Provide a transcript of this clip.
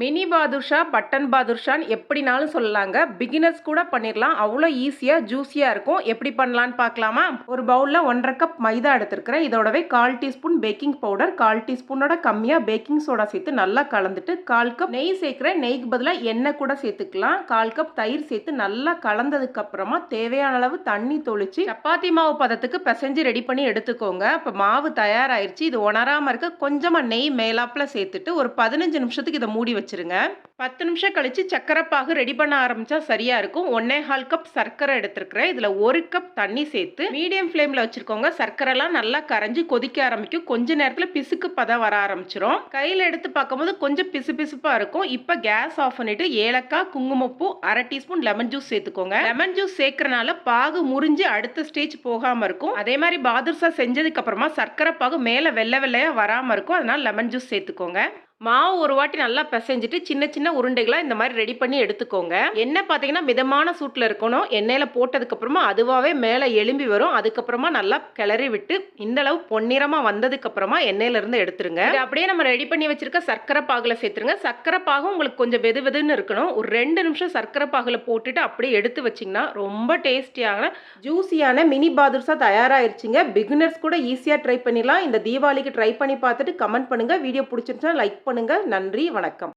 Mini பாதுஷா button பாதுஷான்னு எப்படினாலும் சொல்லலாங்க. Beginners கூட பண்ணிடலாம். அவ்வளோ ஈஸியாக ஜூஸியாக இருக்கும். எப்படி பண்ணலான்னு பார்க்கலாமா? ஒரு பவுலில் ஒன்றரை கப் மைதா எடுத்துருக்கிறேன். இதோடவே கால் டீஸ்பூன் பேக்கிங் பவுடர் கால் டீஸ்பூனோட கம்மியாக பேக்கிங் சோடா சேர்த்து நல்லா கலந்துட்டு கால் கப் நெய் சேர்க்குறேன். நெய்க்கு பதிலாக எண்ணெய் கூட சேர்த்துக்கலாம். கால் கப் தயிர் சேர்த்து நல்லா கலந்ததுக்கு அப்புறமா தேவையான அளவு தண்ணி தொளிச்சு சப்பாத்தி மாவு பதத்துக்கு பிசைஞ்சு ரெடி பண்ணி எடுத்துக்கோங்க. இப்போ மாவு தயாராயிருச்சு. இது உணராமல் இருக்க கொஞ்சமாக நெய் மேலாப்பில் சேர்த்துட்டு ஒரு பதினஞ்சு நிமிஷத்துக்கு இதை மூடி வச்சு வச்சிருங்க. பத்து நிமிஷம் கழித்து சக்கரைப்பாகு ரெடி பண்ண ஆரம்பித்தா சரியாக இருக்கும். ஒன்னே கால் கப் சர்க்கரை எடுத்துருக்கிறேன். இதில் ஒரு கப் தண்ணி சேர்த்து மீடியம் ஃப்ளேமில் வச்சுருக்கோங்க. சர்க்கரைலாம் நல்லா கரைஞ்சி கொதிக்க ஆரம்பிக்கும். கொஞ்ச நேரத்தில் பிசுக்கு பதம் வர ஆரம்பிச்சிரும். கையில் எடுத்து பார்க்கும்போது கொஞ்சம் பிசு பிசுப்பாக இருக்கும். இப்போ கேஸ் ஆஃப் பண்ணிட்டு ஏலக்காய் குங்குமப்பூ அரை டீஸ்பூன் லெமன் ஜூஸ் சேர்த்துக்கோங்க. லெமன் ஜூஸ் சேர்க்கறனால பாகு முறிஞ்சு அடுத்த ஸ்டேஜ் போகாமல் இருக்கும். அதே மாதிரி பாதுர்சா செஞ்சதுக்கப்புறமா சர்க்கரை பாகு மேலே வெள்ளை வெள்ளையாக வராமல் இருக்கும். அதனால் லெமன் ஜூஸ் சேர்த்துக்கோங்க. மாவு ஒரு வாட்டி நல்லா பிசைஞ்சிட்டு சின்ன சின்ன உருண்டைகளாக இந்த மாதிரி ரெடி பண்ணி எடுத்துக்கோங்க. எண்ணெய் பார்த்தீங்கன்னா மிதமான சூட்டில் இருக்கணும். எண்ணெயில் போட்டதுக்கப்புறமா அதுவாகவே மேலே எலும்பி வரும். அதுக்கப்புறமா நல்லா கிளறி விட்டு இந்த அளவு பொன்னிறமாக வந்ததுக்கப்புறமா எண்ணெயிலேருந்து எடுத்துருங்க. அப்படியே நம்ம ரெடி பண்ணி வச்சுருக்க சர்க்கரை பாகில் சேர்த்துருங்க. சர்க்கரை பாகம் உங்களுக்கு கொஞ்சம் வெது வெதுன்னு இருக்கணும். ஒரு ரெண்டு நிமிஷம் சர்க்கரை பாகில் போட்டுட்டு அப்படியே எடுத்து வச்சிங்கன்னா ரொம்ப டேஸ்டியான ஜூஸியான மினி பாதுர்ஸாக தயாராகிருச்சுங்க பிகினர்ஸ் கூட ஈஸியாக ட்ரை பண்ணிடலாம். இந்த தீபாவளிக்கு ட்ரை பண்ணி பார்த்துட்டு கமெண்ட் பண்ணுங்கள் வீடியோ பிடிச்சிருச்சா லைக் பண்ணுங்க நன்றி. வணக்கம்.